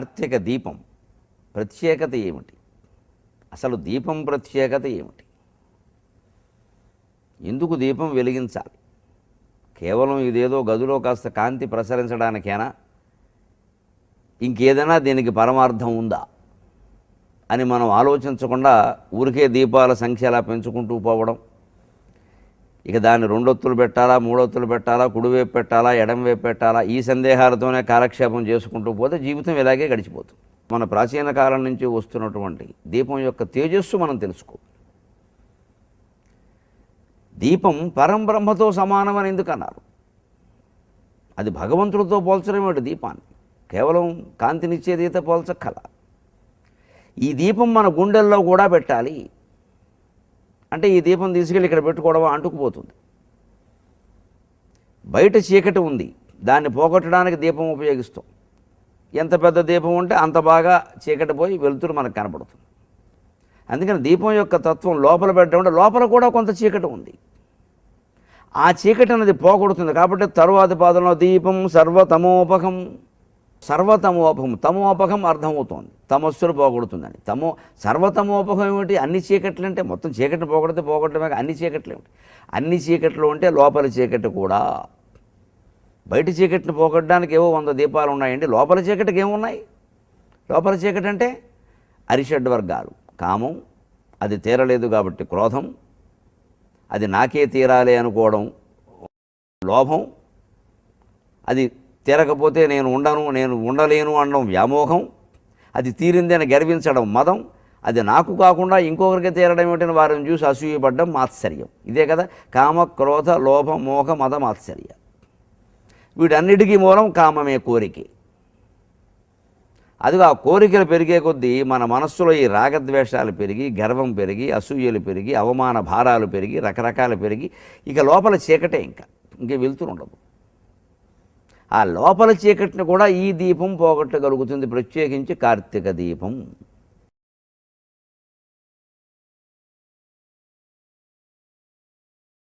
కార్తీక దీపం ప్రత్యేకత ఏమిటి? అసలు దీపం ప్రత్యేకత ఏమిటి? ఎందుకు దీపం వెలిగించాలి? కేవలం ఇదేదో గదిలో కాస్త కాంతి ప్రసరించడానికేనా? ఇంకేదైనా దీనికి పరమార్థం ఉందా? అని మనం ఆలోచించకుండా ఊరికే దీపాల సంఖ్య అలా పెంచుకుంటూ పోవడం? ఇక దాన్ని రెండొత్తులు పెట్టాలా మూడొత్తులు పెట్టాలా కుడివైపు పెట్టాలా ఎడంవైపు పెట్టాలా ఈ సందేహాలతోనే కాలక్షేపం చేసుకుంటూ పోతే జీవితం ఇలాగే గడిచిపోతుంది. మన ప్రాచీన కాలం నుంచి వస్తున్నటువంటి దీపం యొక్క తేజస్సు మనం తెలుసుకో దీపం పరంబ్రహ్మతో సమానమని ఎందుకు అన్నారు అది భగవంతుడితో పోల్చడం ఏమిటి దీపాన్ని? కేవలం కాంతినిచ్చేది అయితే పోల్చక్కల. ఈ దీపం మన గుండెల్లో కూడా పెట్టాలి. అంటే ఈ దీపం తీసుకెళ్ళి ఇక్కడ పెట్టుకోవడం అంటుకుపోతుంది. బయట చీకటి ఉంది. దాన్ని పోగొట్టడానికి దీపం ఉపయోగిస్తాం. ఎంత పెద్ద దీపం ఉంటే అంత బాగా చీకటి పోయి వెలుతురు మనకు కనపడుతుంది అందుకని దీపం యొక్క తత్వం లోపల పెట్టడం లోపల కూడా కొంత చీకటి ఉంది. ఆ చీకటి అనేది పోగొడుతుంది కాబట్టి తరువాతి పాదంలో దీపం సర్వతమోపకం. సర్వతమోపకం తమోపకం అర్థమవుతోంది. తమస్సులు పోగొడుతుందని. తమో సర్వతమోపకం ఏమిటి? అన్ని చీకట్లు అంటే మొత్తం చీకటిని పోగొడితే పోగొట్టమే అన్ని చీకట్లు ఏమిటి? అన్ని చీకట్లు ఉంటే లోపల చీకటి కూడా. బయట చీకటిని పోగొట్టడానికి ఏవో వంద దీపాలు ఉన్నాయండి. లోపల చీకటికి ఏమున్నాయి? లోపల చీకటి అంటే అరిషడ్ వర్గాలు. కామం అది తీరలేదు కాబట్టి క్రోధం అది నాకే తీరాలి అనుకోవడం లోభం అది తీరకపోతే నేను ఉండను నేను ఉండలేను అనడం వ్యామోహం. అది తీరిందని గర్వించడం మదం. అది నాకు కాకుండా ఇంకొకరికి తీరడం ఏమిటని వారిని చూసి అసూయపడ్డం మాత్సర్యం ఇదే కదా కామ క్రోధ లోభ మోహ మద మాత్సర్య వీటన్నిటికీ మూలం కామమే కోరికే. అదిగా ఆ కోరికలు పెరిగే కొద్దీ మన మనస్సులో ఈ రాగద్వేషాలు పెరిగి గర్వం పెరిగి అసూయలు పెరిగి అవమాన భారాలు పెరిగి రకరకాలు పెరిగి ఇక లోపల చీకటే ఇంకా. ఇంకే వెళ్తూ ఉండదు. ఆ లోపల చీకటిని కూడా ఈ దీపం పోగొట్టగలుగుతుంది. ప్రత్యేకించి కార్తీక దీపం.